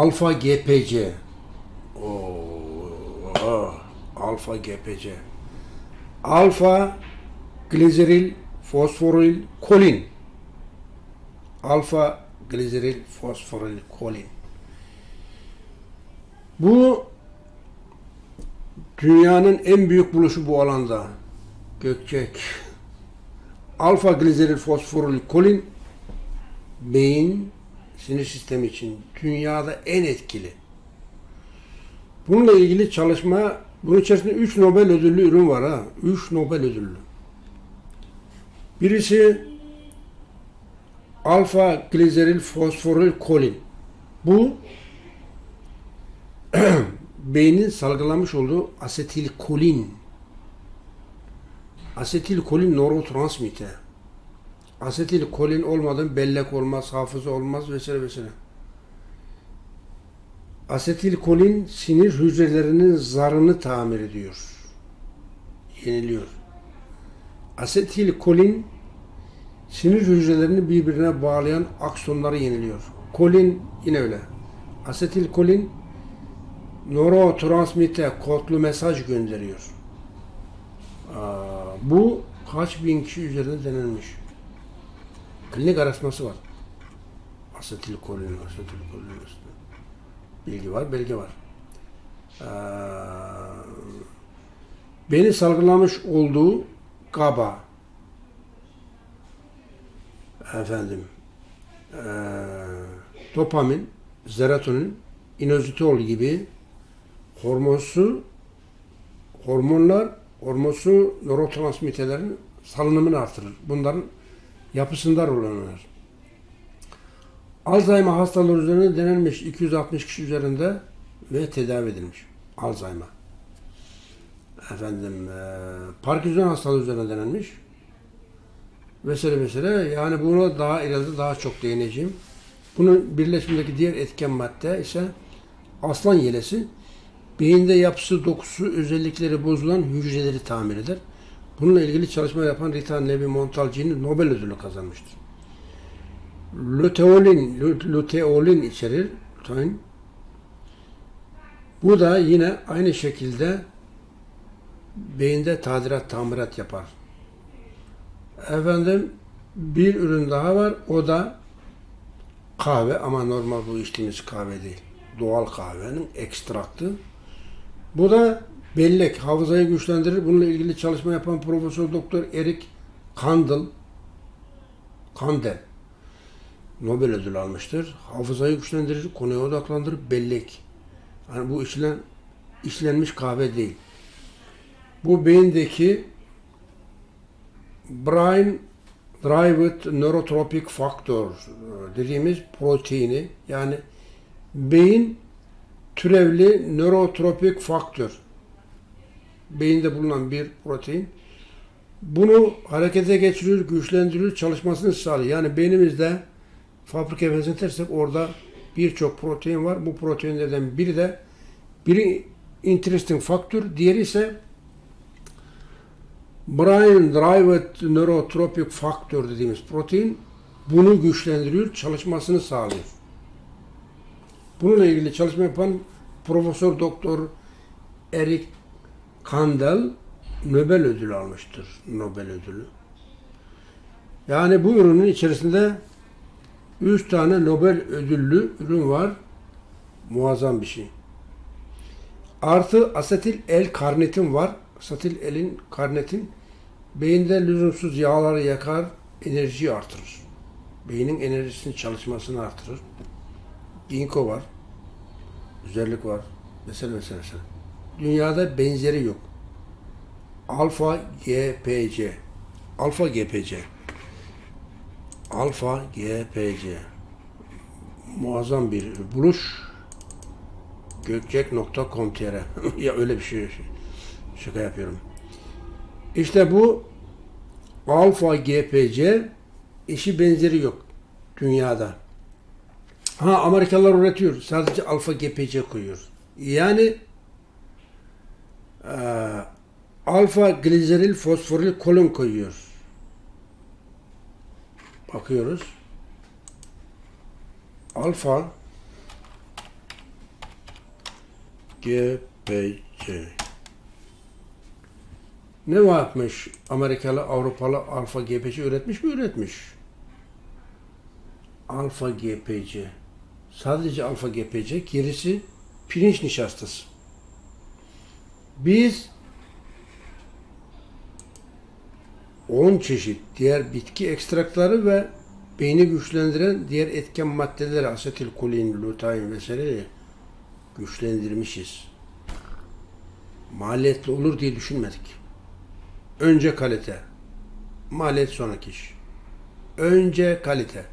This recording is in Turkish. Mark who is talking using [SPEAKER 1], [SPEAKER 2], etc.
[SPEAKER 1] Alfa GPC. Oo, oh, alfa GPC. Alfa glyceril fosforil kolin. Alfa glyceril fosforil kolin. Bu dünyanın en büyük buluşu bu alanda. Gökçek. Alfa glyceril fosforil kolin beyin sinir sistemi için dünyada en etkili. Bununla ilgili çalışma, bunun içerisinde 3 Nobel ödüllü ürün var ha. 3 Nobel ödüllü. Birisi alfa glyceril fosforil kolin. Bu beynin salgılamış olduğu asetilkolin. Asetilkolin nörotransmitter. Asetilkolin olmadan bellek olmaz, hafıza olmaz vesaire vesaire. Asetilkolin sinir hücrelerinin zarını tamir ediyor. Yeniliyor. Asetilkolin sinir hücrelerini birbirine bağlayan aksonları yeniliyor. Kolin yine öyle. Asetilkolin nörotransmitter kodlu mesaj gönderiyor. Aa, bu kaç bin kişi üzerinde denenmiş. Klinik araştırması var. Asetilkolin, asetilkolin üstüne. Bilgi var, belge var. Ee, beni salgılamış olduğu GABA efendim ee, dopamin, serotonin, inositol gibi hormonsu hormonlar hormonsu nörotransmitterlerin salınımını artırır. Bunların yapısında rol oynar. Alzheimer hastaları üzerinde denenmiş 260 kişi üzerinde ve tedavi edilmiş. Alzheimer. Efendim, e, Parkinson hastalığı üzerine denenmiş. Vesaire vesaire. Yani buna daha ileride daha çok değineceğim. Bunun birleşimindeki diğer etken madde ise aslan yelesi. Beyinde yapısı, dokusu, özellikleri bozulan hücreleri tamir eder. Bununla ilgili çalışma yapan Rita Levi Montalcini Nobel ödülü kazanmıştır. Luteolin, luteolin içerir. Luteolin. Bu da yine aynı şekilde beyinde tadilat, tamirat yapar. Efendim bir ürün daha var. O da kahve ama normal bu içtiğimiz kahve değil. Doğal kahvenin ekstraktı. Bu da bellek, hafızayı güçlendirir. Bununla ilgili çalışma yapan Profesör Doktor Erik Kandel Kandel Nobel ödülü almıştır. Hafızayı güçlendirir, konuya odaklandırır, bellek. Yani bu işlen, işlenmiş kahve değil. Bu beyindeki brain derived neurotropic factor dediğimiz proteini yani beyin türevli nörotropik faktör beyinde bulunan bir protein bunu harekete geçiriyor, güçlendiriyor, çalışmasını sağlıyor. Yani beynimizde fabrika benzetirsek orada birçok protein var. Bu proteinlerden biri de biri interesting faktör, diğeri ise brain derived neurotropic faktör dediğimiz protein bunu güçlendiriyor, çalışmasını sağlıyor. Bununla ilgili çalışma yapan Profesör Doktor Erik Kandel Nobel ödülü almıştır. Nobel ödülü. Yani bu ürünün içerisinde 3 tane Nobel ödüllü ürün var. Muazzam bir şey. Artı asetil el karnetin var. Asetil elin karnetin beyinde lüzumsuz yağları yakar, enerjiyi artırır. Beynin enerjisinin çalışmasını artırır. Ginkgo var. Güzellik var. Mesela mesela mesela. Dünyada benzeri yok. Alfa GPC. Alfa GPC. Alfa GPC. Muazzam bir buluş. Gökçek.com.tr Ya öyle bir şey. Şaka yapıyorum. İşte bu Alfa GPC işi benzeri yok dünyada. Ha Amerikalılar üretiyor. Sadece alfa GPC koyuyor. Yani e, alfa gliseril fosforil kolon koyuyor. Bakıyoruz. Alfa GPC. Ne yapmış? Amerikalı, Avrupalı alfa GPC üretmiş mi? Üretmiş. Alfa GPC. Sadece alfa GPC, gerisi pirinç nişastası. Biz 10 çeşit diğer bitki ekstrakları ve beyni güçlendiren diğer etken maddeleri asetilkolin, lutein vesaire güçlendirmişiz. Maliyetli olur diye düşünmedik. Önce kalite. Maliyet sonraki iş. Önce kalite.